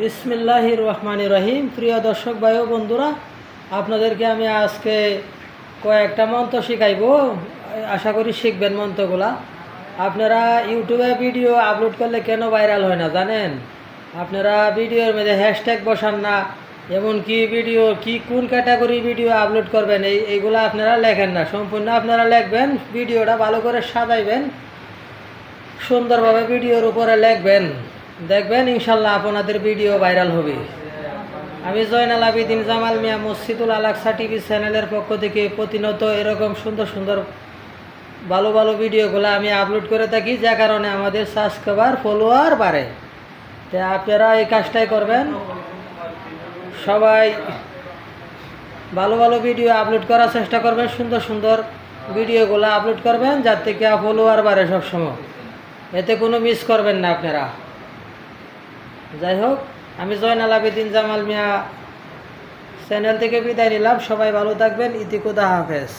বিসমিল্লাহির রহমান রহিম প্রিয় দর্শক ভাই বন্ধুরা, আপনাদেরকে আমি আজকে কয়েকটা মন্ত্র শিখাইব। আশা করি শিখবেন মন্ত্রগুলা। আপনারা ইউটিউবে ভিডিও আপলোড করলে কেন ভাইরাল হয় না, জানেন? আপনারা ভিডিওর মধ্যে হ্যাশট্যাগ বসান না, এমনকি ভিডিও কি কোন ক্যাটাগরি ভিডিও আপলোড করবেন, এই এইগুলো আপনারা লেখেন না। সম্পূর্ণ আপনারা লিখবেন, ভিডিওটা ভালো করে সাজাইবেন, সুন্দরভাবে ভিডিওর উপরে লিখবেন। দেখবেন ইনশাল্লাহ আপনাদের ভিডিও ভাইরাল হবে। আমি জয়নাল আবিদিন জামাল মিয়া মসজিদুল আলাকসা টিভি চ্যানেলের পক্ষ থেকে প্রতিনিয়ত এরকম সুন্দর সুন্দর ভালো ভালো ভিডিওগুলো আমি আপলোড করে থাকি, যা কারণে আমাদের সাবস্ক্রাইবার ফলোয়ার বাড়ে। তা আপনারা এই কাজটাই করবেন। সবাই ভালো ভালো ভিডিও আপলোড করার চেষ্টা করবেন, সুন্দর সুন্দর ভিডিওগুলো আপলোড করবেন যার থেকে ফলোয়ার বাড়ে সবসময়। এতে কোনো মিস করবেন না আপনারা। যাই হোক আমি জয়নাল আবেদিন জামাল মিয়া চ্যানেল থেকে বিদায় নিলাম। সবাই ভালো থাকবেন। ইতিকুদা হাফেজ।